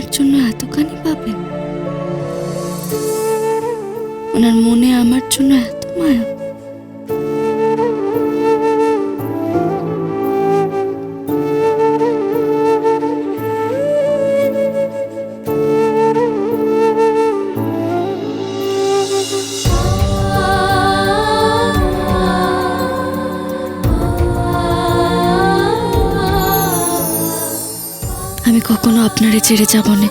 আমার জন্য এতখানি পাবেন? ওনার মনে আমার জন্য এত মায়া আমি কখনো আপনারে ছেড়ে যাব না।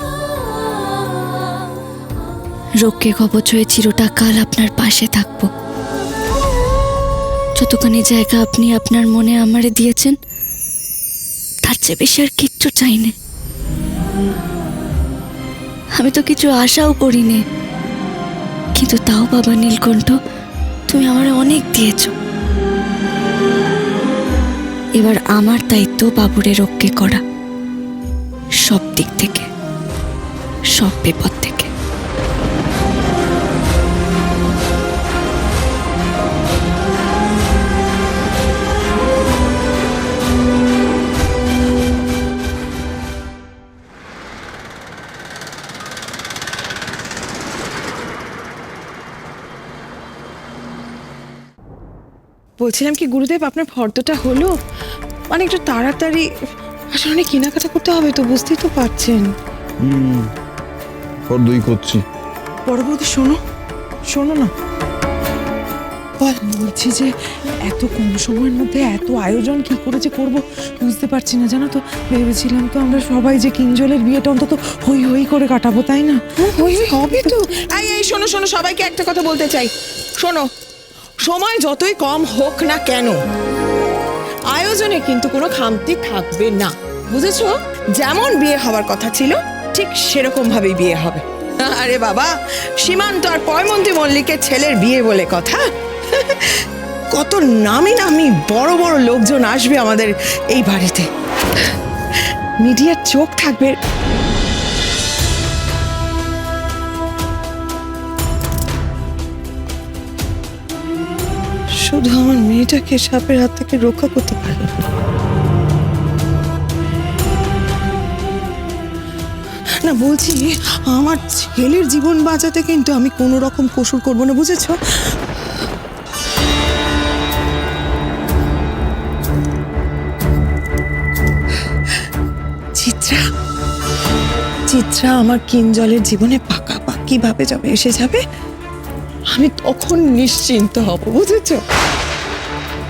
রোগকে কবচ হয়ে চিরটা কাল আপনার পাশে থাকব। যতখানি জায়গা আপনি আপনার মনে আমারে দিয়েছেন, তার চেয়ে বেশি আর কিচ্ছু চাই না। আমি তো কিছু আশাও করিনি, কিন্তু তাও বাবা নীলকণ্ঠ, তুমি আমার অনেক দিয়েছ। এবার আমার দায়িত্ব বাবুরে রক্ষে করা। সব দিক থেকে সব বিপদ থেকে। বলছিলাম কি গুরুদেব আপনার ফর্দটা হলো? একটু তাড়াতাড়ি আসলে অনেক কেনাকাটা করতে হবে তো বুঝতেই তো পারছেন। হুম করছি। বড় বৌদি শোনো শোনো না। বল বলছি যে এত কম সময়ের মধ্যে এত আয়োজন কি করে যে করব বুঝতে পারছি না জানো তো? ভেবেছিলাম তো আমরা সবাই যে কিঞ্জলের বিয়েটা অন্তত হই হই করে কাটাবো তাই না? হই হই হবে তো। এই এই শোনো শোনো সবাইকে একটা কথা বলতে চাই। শোনো সময় যতই কম হোক না কেন আয়োজনে কিন্তু কোনো খামতি থাকবে না। বুঝেছ? যেমন বিয়ে হওয়ার কথা ছিল, ঠিক সেরকম ভাবেই বিয়ে হবে। আরে বাবা, সীমান্ত আর পয়মন্তী মল্লিকের ছেলের বিয়ে বলে কথা? কত নামি নামি বড় বড় লোকজন আসবে আমাদের এই বাড়িতে। মিডিয়ার চোখ থাকবে। শুধু আমার মেয়েটাকে সাপের হাত থেকে রক্ষা করতে পারবে না, বলছি, আমার ছেলের জীবন বাঁচাতে কিন্তু আমি কোনো রকম কসুর করব না, বুঝেছ? চিত্রা চিত্রা আমার কিঞ্জলের জীবনে পাকা পাকি ভাবে যাবে এসে যাবে, আমি তখন নিশ্চিন্ত হব, বুঝেছ?